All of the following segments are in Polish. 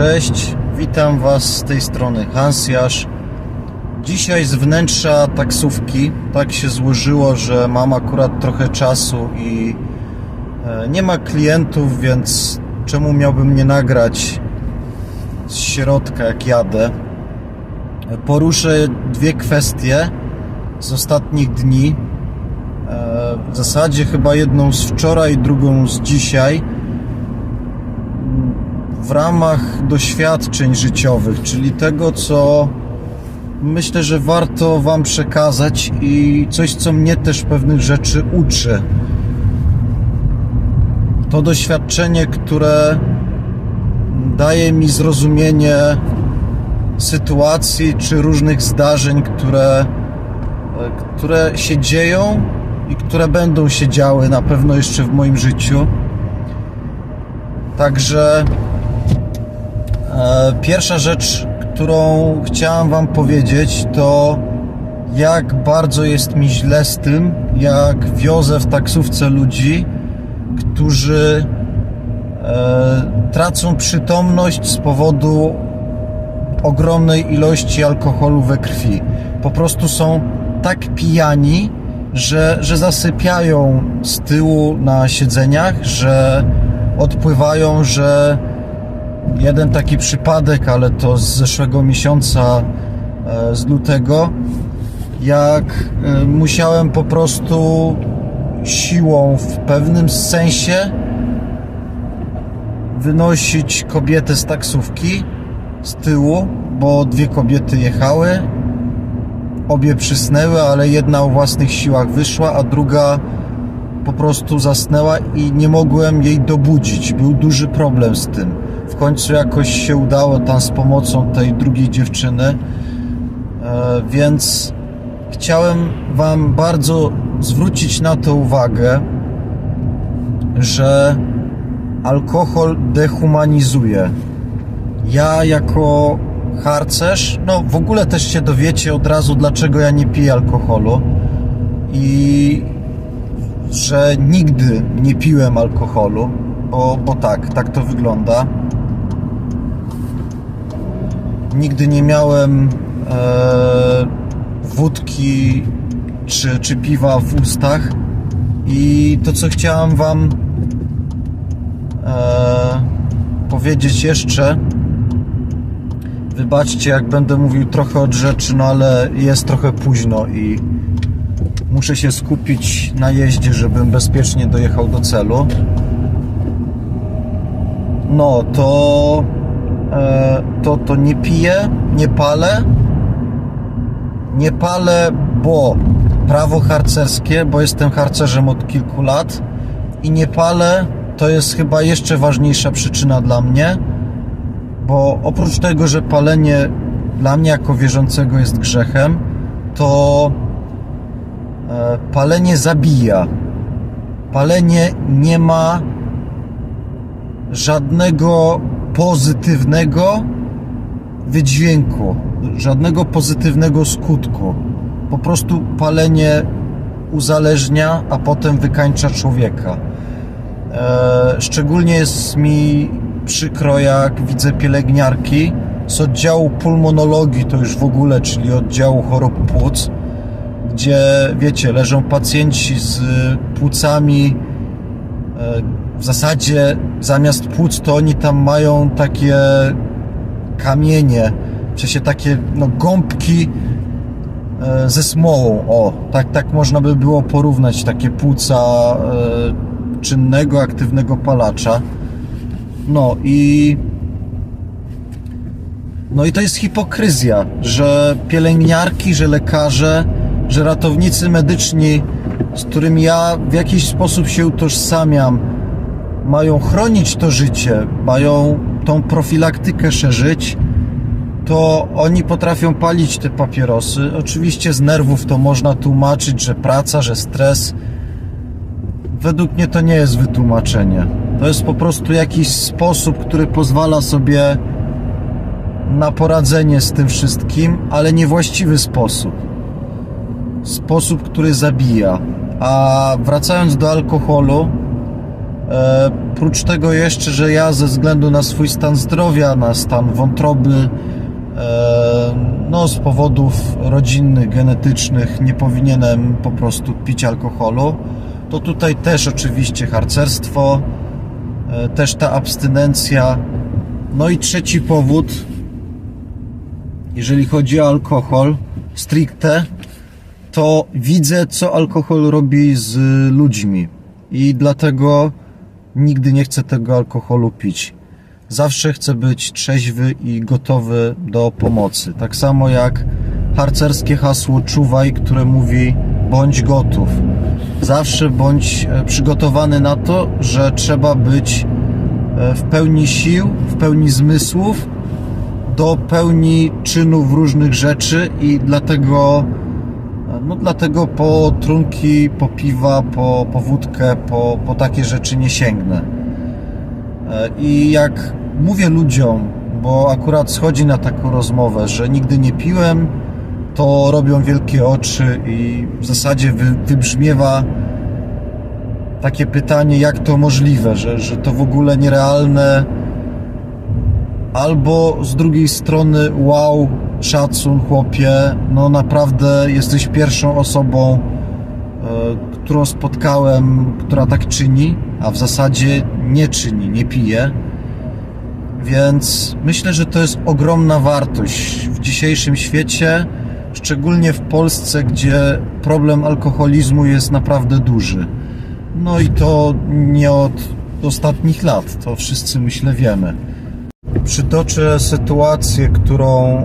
Cześć, witam Was z tej strony Hans Jasz. Dzisiaj z wnętrza taksówki tak się złożyło, że mam akurat trochę czasu i e, nie ma klientów, więc czemu miałbym nie nagrać z środka jak jadę. Poruszę dwie kwestie z ostatnich dni. E, W zasadzie chyba jedną z wczoraj, drugą z dzisiaj w ramach doświadczeń życiowych, czyli tego, co myślę, że warto Wam przekazać i coś, co mnie też pewnych rzeczy uczy. To doświadczenie, które daje mi zrozumienie sytuacji czy różnych zdarzeń, które, które się dzieją i które będą się działy na pewno jeszcze w moim życiu. Także Pierwsza rzecz, którą chciałem Wam powiedzieć, to jak bardzo jest mi źle z tym, jak wiozę w taksówce ludzi, którzy e, tracą przytomność z powodu ogromnej ilości alkoholu we krwi. Po prostu są tak pijani, że, że zasypiają z tyłu na siedzeniach, że odpływają, że jeden taki przypadek, ale to z zeszłego miesiąca, e, z lutego, jak e, musiałem po prostu siłą w pewnym sensie wynosić kobietę z taksówki z tyłu, bo dwie kobiety jechały. Obie przysnęły, ale jedna o własnych siłach wyszła, a druga po prostu zasnęła i nie mogłem jej dobudzić. Był duży problem z tym. W końcu jakoś się udało tam z pomocą tej drugiej dziewczyny. E, Więc chciałem Wam bardzo zwrócić na to uwagę, że alkohol dehumanizuje. Ja jako harcerz, no w ogóle też się dowiecie od razu, dlaczego ja nie piję alkoholu i że nigdy nie piłem alkoholu, bo, bo tak, tak to wygląda. Nigdy nie miałem e, wódki czy, czy piwa w ustach i to co chciałem Wam e, powiedzieć jeszcze wybaczcie jak będę mówił trochę od rzeczy, no ale jest trochę późno i muszę się skupić na jeździe, żebym bezpiecznie dojechał do celu. No to to, to nie piję, nie palę. Nie palę, bo prawo harcerskie, bo jestem harcerzem od kilku lat i nie palę to jest chyba jeszcze ważniejsza przyczyna dla mnie, bo oprócz tego, że palenie dla mnie jako wierzącego jest grzechem, to e, palenie zabija. Palenie nie ma żadnego pozytywnego wydźwięku, żadnego pozytywnego skutku. Po prostu palenie uzależnia, a potem wykańcza człowieka. E, Szczególnie jest mi przykro, jak widzę pielęgniarki z oddziału pulmonologii, to już w ogóle, czyli oddziału chorób płuc, gdzie wiecie, leżą pacjenci z płucami. W zasadzie zamiast płuc to oni tam mają takie kamienie, w sensie takie no, gąbki e, ze smołą. O, tak, tak można by było porównać takie płuca e, czynnego, aktywnego palacza. No i no i to jest hipokryzja, że pielęgniarki, że lekarze, że ratownicy medyczni, z którymi ja w jakiś sposób się utożsamiam, mają chronić to życie, mają tą profilaktykę szerzyć, to oni potrafią palić te papierosy. Oczywiście z nerwów to można tłumaczyć, że praca, że stres. Według mnie to nie jest wytłumaczenie. To jest po prostu jakiś sposób, który pozwala sobie na poradzenie z tym wszystkim, ale niewłaściwy sposób. Sposób, który zabija. A wracając do alkoholu, E, prócz tego jeszcze, że ja ze względu na swój stan zdrowia, na stan wątroby, e, no z powodów rodzinnych, genetycznych nie powinienem po prostu pić alkoholu, to tutaj też oczywiście harcerstwo, e, też ta abstynencja. No i trzeci powód, jeżeli chodzi o alkohol, stricte, to widzę, co alkohol robi z ludźmi. I dlatego nigdy nie chcę tego alkoholu pić. Zawsze chcę być trzeźwy i gotowy do pomocy. Tak samo jak harcerskie hasło czuwaj, które mówi bądź gotów. Zawsze bądź e, przygotowany na to, że trzeba być e, w pełni sił, w pełni zmysłów, do pełni czynów różnych rzeczy i dlatego no dlatego po trunki, po piwa, po, po wódkę, po, po takie rzeczy nie sięgnę. E, I jak mówię ludziom, bo akurat schodzi na taką rozmowę, że nigdy nie piłem, to robią wielkie oczy i w zasadzie wy, wybrzmiewa takie pytanie, jak to możliwe, że, że to w ogóle nierealne, albo z drugiej strony wow, szacun chłopie, no naprawdę jesteś pierwszą osobą, e, którą spotkałem, która tak czyni, a w zasadzie nie czyni, nie pije. Więc myślę, że to jest ogromna wartość w dzisiejszym świecie, szczególnie w Polsce, gdzie problem alkoholizmu jest naprawdę duży. No i to nie od ostatnich lat, to wszyscy myślę wiemy. Przytoczę sytuację, którą e,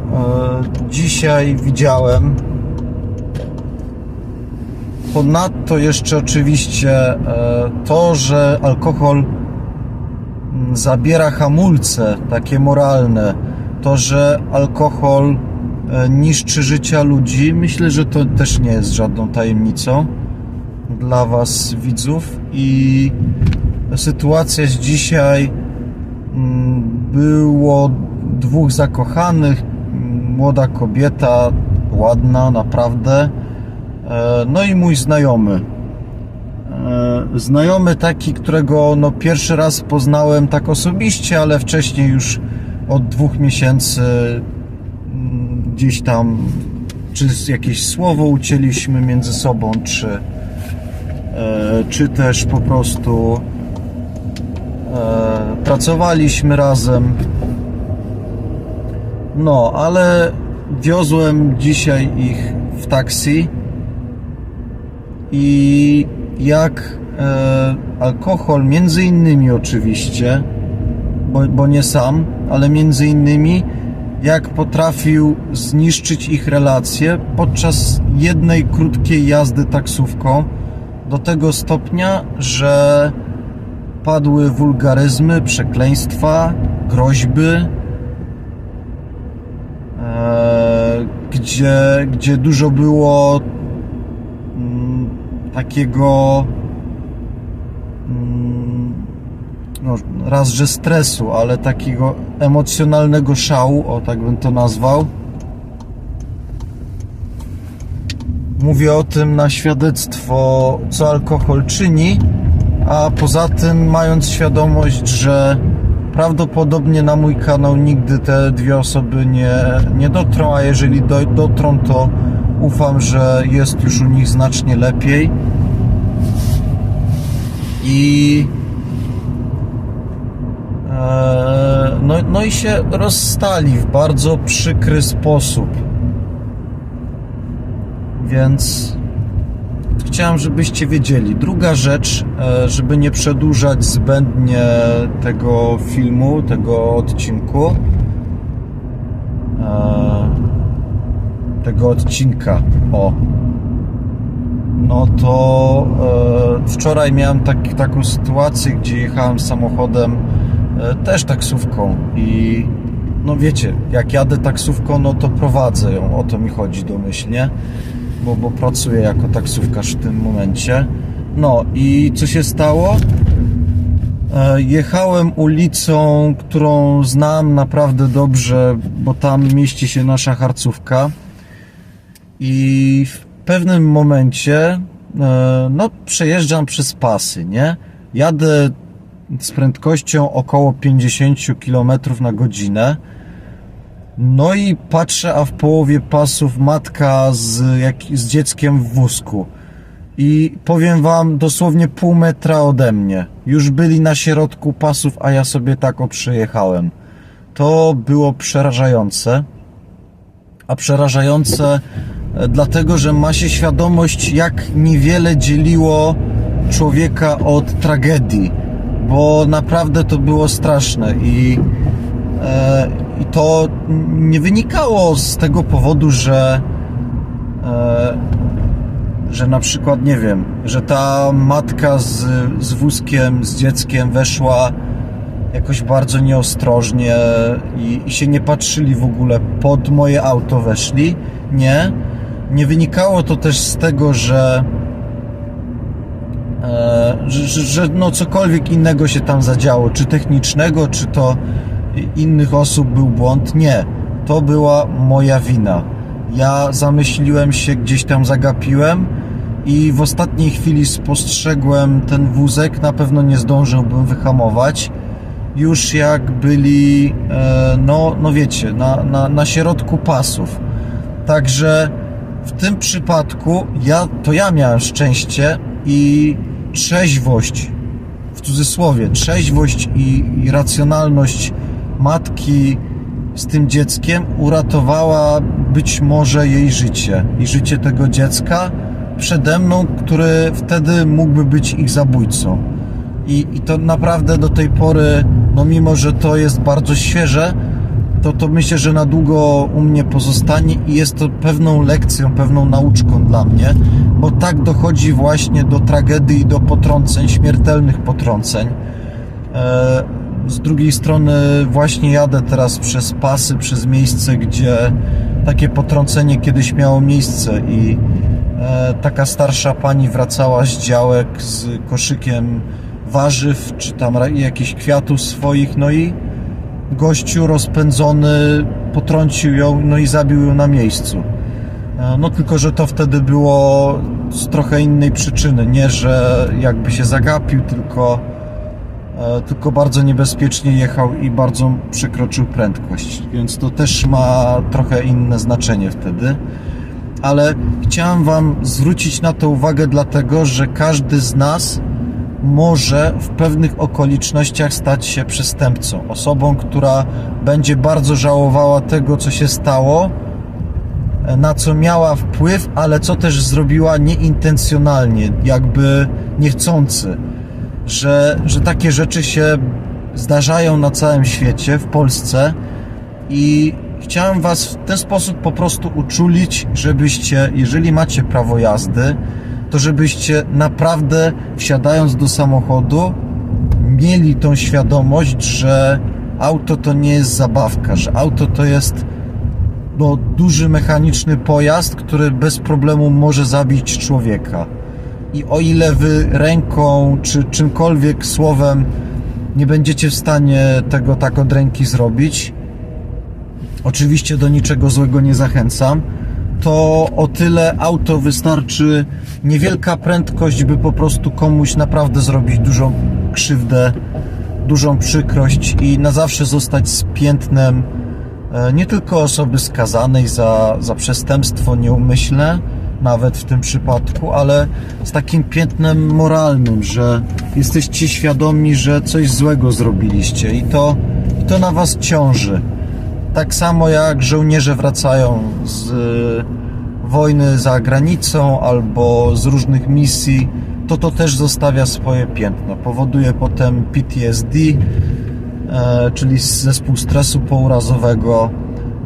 dzisiaj widziałem. Ponadto jeszcze oczywiście e, to, że alkohol mm, zabiera hamulce takie moralne, to, że alkohol e, niszczy życia ludzi, myślę, że to też nie jest żadną tajemnicą dla Was, widzów. I sytuacja z dzisiaj mm, było dwóch zakochanych, młoda kobieta, ładna naprawdę, e, no i mój znajomy. E, Znajomy taki, którego no pierwszy raz poznałem tak osobiście, ale wcześniej już od dwóch miesięcy mm, gdzieś tam czy jakieś słowo ucięliśmy między sobą, czy, e, czy też po prostu pracowaliśmy razem. No, ale wiozłem dzisiaj ich w taksi i jak e, alkohol, między innymi oczywiście, bo, bo nie sam, ale między innymi jak potrafił zniszczyć ich relacje podczas jednej krótkiej jazdy taksówką do tego stopnia, że padły wulgaryzmy, przekleństwa, groźby, e, gdzie, gdzie dużo było mm, takiego mm, no, raz, że stresu, ale takiego emocjonalnego szału, o tak bym to nazwał. Mówię o tym na świadectwo, co alkohol czyni, a poza tym mając świadomość, że prawdopodobnie na mój kanał nigdy te dwie osoby nie, nie dotrą, a jeżeli do, dotrą, to ufam, że jest już u nich znacznie lepiej. I e, no, no i się rozstali w bardzo przykry sposób. Więc chciałem, żebyście wiedzieli. Druga rzecz, e, żeby nie przedłużać zbędnie tego filmu, tego odcinku, e, tego odcinka, o. No to e, wczoraj miałem tak, taką sytuację, gdzie jechałem samochodem, też taksówką i no wiecie, jak jadę taksówką, no to prowadzę ją, o to mi chodzi domyślnie bo, bo pracuję jako taksówkarz w tym momencie. No i co się stało? E, Jechałem ulicą, którą znam naprawdę dobrze, bo tam mieści się nasza harcówka. I w pewnym momencie, e, no, przejeżdżam przez pasy, nie? Jadę z prędkością około 50 km na godzinę. No i patrzę, a w połowie pasów matka z, jak, z dzieckiem w wózku. I powiem wam, dosłownie pół metra ode mnie. Już byli na środku pasów, a ja sobie tak o przejechałem. To było przerażające. A przerażające e, dlatego, że ma się świadomość, jak niewiele dzieliło człowieka od tragedii. Bo naprawdę to było straszne i, i to nie wynikało z tego powodu, że e, że na przykład, nie wiem, że ta matka z, z wózkiem, z dzieckiem weszła jakoś bardzo nieostrożnie i, i się nie patrzyli w ogóle pod moje auto weszli. Nie. Nie wynikało to też z tego, że, e, że, że no cokolwiek innego się tam zadziało, czy technicznego, czy to innych osób był błąd. Nie. To była moja wina. Ja zamyśliłem się, gdzieś tam zagapiłem i w ostatniej chwili spostrzegłem ten wózek. Na pewno nie zdążyłbym wyhamować. Już jak byli, e, no, no wiecie, na, na, na środku pasów. Także w tym przypadku ja, to ja miałem szczęście i trzeźwość, w cudzysłowie, trzeźwość i, i racjonalność matki z tym dzieckiem uratowała być może jej życie i życie tego dziecka przede mną, który wtedy mógłby być ich zabójcą. I, I to naprawdę do tej pory, no mimo że to jest bardzo świeże, to, to myślę, że na długo u mnie pozostanie i jest to pewną lekcją, pewną nauczką dla mnie, bo tak dochodzi właśnie do tragedii do potrąceń, śmiertelnych potrąceń. Z drugiej strony właśnie jadę teraz przez pasy, przez miejsce, gdzie takie potrącenie kiedyś miało miejsce i e, taka starsza pani wracała z działek z koszykiem warzyw, czy tam jakichś kwiatów swoich, no i gościu rozpędzony potrącił ją, no i zabił ją na miejscu. E, No tylko, że to wtedy było z trochę innej przyczyny, nie, że jakby się zagapił, tylko tylko bardzo niebezpiecznie jechał i bardzo przekroczył prędkość, więc to też ma trochę inne znaczenie wtedy. Ale chciałem Wam zwrócić na to uwagę, dlatego że każdy z nas może w pewnych okolicznościach stać się przestępcą, osobą, która będzie bardzo żałowała tego, co się stało, na co miała wpływ, ale co też zrobiła nieintencjonalnie, jakby niechcący że, że takie rzeczy się zdarzają na całym świecie, w Polsce i chciałem Was w ten sposób po prostu uczulić, żebyście, jeżeli macie prawo jazdy, to żebyście naprawdę wsiadając do samochodu mieli tą świadomość, że auto to nie jest zabawka, że auto to jest no, duży mechaniczny pojazd, który bez problemu może zabić człowieka. I o ile wy ręką czy czymkolwiek słowem nie będziecie w stanie tego tak od ręki zrobić, oczywiście do niczego złego nie zachęcam, to o tyle auto wystarczy niewielka prędkość, by po prostu komuś naprawdę zrobić dużą krzywdę, dużą przykrość i na zawsze zostać z piętnem e, nie tylko osoby skazanej za, za przestępstwo nieumyślne, nawet w tym przypadku, ale z takim piętnem moralnym, że jesteście świadomi, że coś złego zrobiliście i to, i to na was ciąży. Tak samo jak żołnierze wracają z y, wojny za granicą albo z różnych misji, to to też zostawia swoje piętno. Powoduje potem PTSD, e, czyli zespół stresu pourazowego.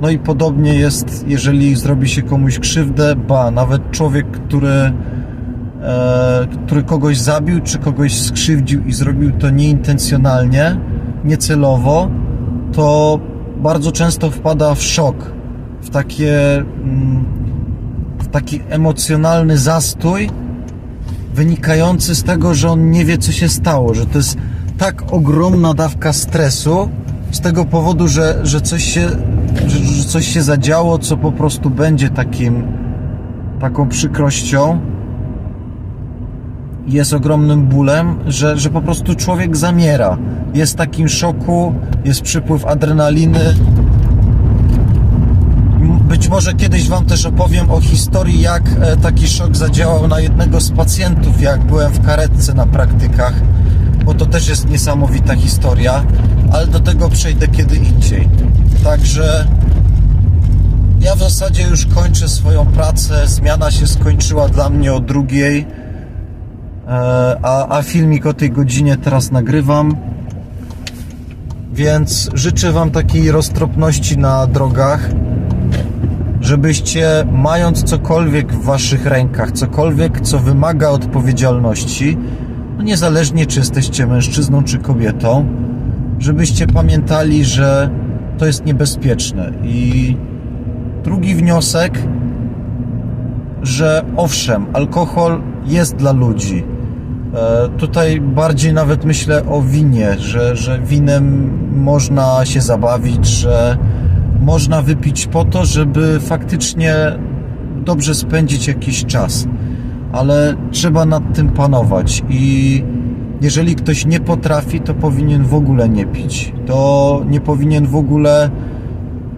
No i podobnie jest, jeżeli zrobi się komuś krzywdę, ba, nawet człowiek, który, e, który kogoś zabił, czy kogoś skrzywdził i zrobił to nieintencjonalnie, niecelowo, to bardzo często wpada w szok, w takie, mm, w taki emocjonalny zastój, wynikający z tego, że on nie wie, co się stało, że to jest tak ogromna dawka stresu z tego powodu, że, że, coś, się, że, coś się zadziało, co po prostu będzie takim, taką przykrością. jest ogromnym bólem, że, że po prostu człowiek zamiera. Jest w takim szoku, jest przypływ adrenaliny. Być może kiedyś Wam też opowiem o historii, jak e, taki szok zadziałał na jednego z pacjentów, jak byłem w karetce na praktykach, bo to też jest niesamowita historia, ale do tego przejdę kiedy indziej. Także ja w zasadzie już kończę swoją pracę. Zmiana się skończyła dla mnie o drugiej, e, a, a filmik o tej godzinie teraz nagrywam. Więc życzę Wam takiej roztropności na drogach, żebyście, mając cokolwiek w Waszych rękach, cokolwiek, co wymaga odpowiedzialności, no niezależnie czy jesteście mężczyzną czy kobietą, żebyście pamiętali, że to jest niebezpieczne. I drugi wniosek, że owszem, alkohol jest dla ludzi. E, Tutaj bardziej nawet myślę o winie, że, że winem można się zabawić, że można wypić po to, żeby faktycznie dobrze spędzić jakiś czas. Ale trzeba nad tym panować i jeżeli ktoś nie potrafi, to powinien w ogóle nie pić. To nie powinien w ogóle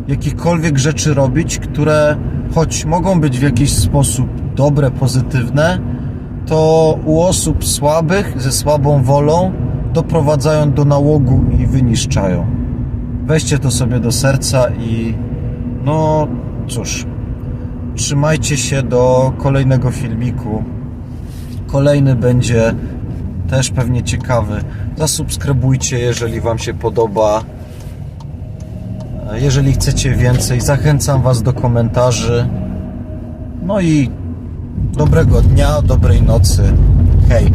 jakichkolwiek rzeczy robić, które choć mogą być w jakiś sposób dobre, pozytywne, to u osób słabych, ze słabą wolą doprowadzają do nałogu i wyniszczają. Weźcie to sobie do serca i no cóż, trzymajcie się do kolejnego filmiku. Kolejny będzie też pewnie ciekawy. Zasubskrybujcie, jeżeli Wam się podoba. Jeżeli chcecie więcej, zachęcam Was do komentarzy. No i dobrego dnia, dobrej nocy. Hej.